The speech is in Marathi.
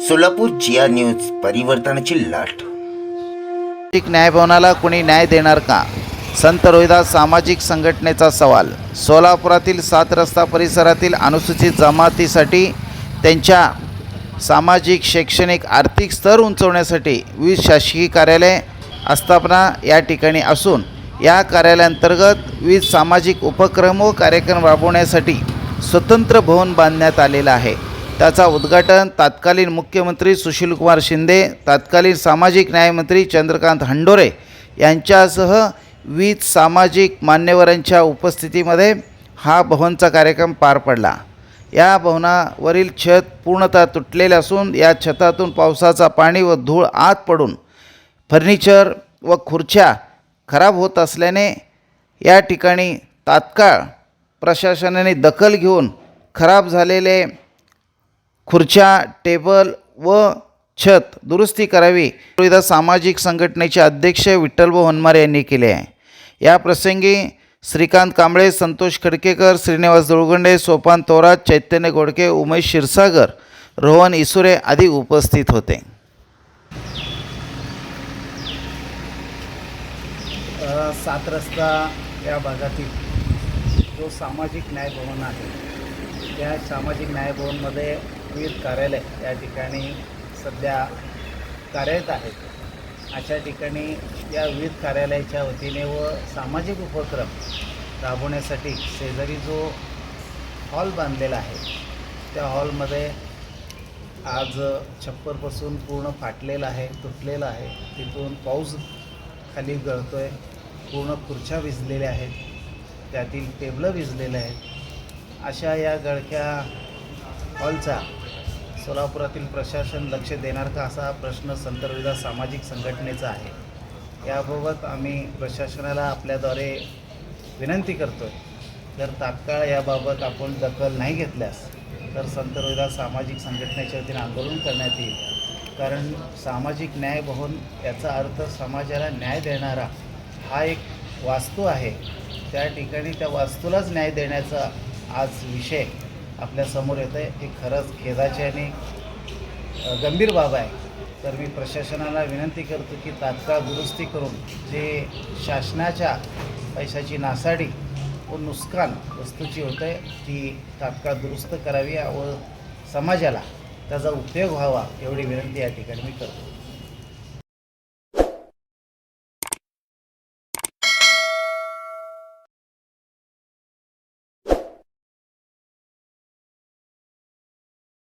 सोलापूर जिया न्यूज परिवर्तनाची लाट. सामाजिक न्यायभवनाला कुणी न्याय देणार का? संत रोहिदास सामाजिक संघटनेचा सवाल. सोलापुरातील सात रस्ता परिसरातील अनुसूचित जमातीसाठी त्यांच्या सामाजिक शैक्षणिक आर्थिक स्तर उंचवण्यासाठी विविध शासकीय कार्यालय आस्थापना या ठिकाणी असून या कार्यालयांतर्गत विविध सामाजिक उपक्रम व कार्यक्रम राबवण्यासाठी स्वतंत्र भवन बांधण्यात आलेलं आहे. त्याचा उद्घाटन तत्कालीन मुख्यमंत्री सुशीलकुमार शिंदे तत्कालीन सामाजिक न्यायमंत्री चंद्रकांत हंडोरे यांच्यासह विविध सामाजिक मान्यवरांच्या उपस्थितीमध्ये हा भवनचा कार्यक्रम पार पडला. या भवनावरील छत पूर्णतः तुटलेले असून या छतातून पावसाचा पाणी व धूळ आत पडून फर्निचर व खुर्च्या खराब होत असल्याने या ठिकाणी तात्काळ प्रशासनाने दखल घेऊन खराब झालेले खुर्च्या टेबल व छत दुरुस्ती करावी. सुविधा सामाजिक संघटनेचे अध्यक्ष विठ्ठलभाऊ हनमारे यांनी केले आहे. या प्रसंगी श्रीकांत कांबळे संतोष खडकेकर श्रीनिवास दुळगंडे सोपान थोरात चैतन्य गोडके उमेश क्षीरसागर रोहन इसुरे आदी उपस्थित होते. सात रस्ता या भागातील जो सामाजिक न्याय भवन आहे त्या सामाजिक न्याय भवनमध्ये विविध कार्यालय या ठिकाणी सध्या कार्यरत आहेत. अशा ठिकाणी या विविध कार्यालयाच्या वतीने व सामाजिक उपक्रम राबवण्यासाठी शेजारी जो हॉल बांधलेला आहे त्या हॉलमध्ये आज छप्परपासून पूर्ण फाटलेलं आहे तुटलेलं आहे. तिथून पाऊस खाली गळतो आहे पूर्ण खुर्च्या भिजलेल्या आहेत. त्यातील टेबलं भिजलेले आहेत. अशा या गळक्या हॉलचा सोलापुरातील प्रशासन लक्ष देणार का असा प्रश्न संतर्विदा सामाजिक संघटनेचा आहे. याबाबत आम्ही प्रशासनाला आपल्याद्वारे विनंती करतो जर तात्काळ याबाबत आपण दखल नाही घेतल्यास तर संत सामाजिक संघटनेच्या वतीने आंदोलन करण्यात येईल. कारण सामाजिक न्याय भवन याचा अर्थ समाजाला न्याय देणारा हा एक वास्तू आहे. त्या ठिकाणी त्या वास्तूलाच न्याय देण्याचा आज विषय आपल्यासमोर येतो आहे हे खरंच खेदाचे आणि गंभीर बाब आहे. तर मी प्रशासनाला विनंती करतो की तात्काळ दुरुस्ती करून जे शासनाच्या पैशाची नासाडी व नुकसान वस्तूची होत आहे ती तात्काळ दुरुस्त करावी व समाजाला त्याचा उपयोग व्हावा एवढी विनंती या ठिकाणी मी करतो.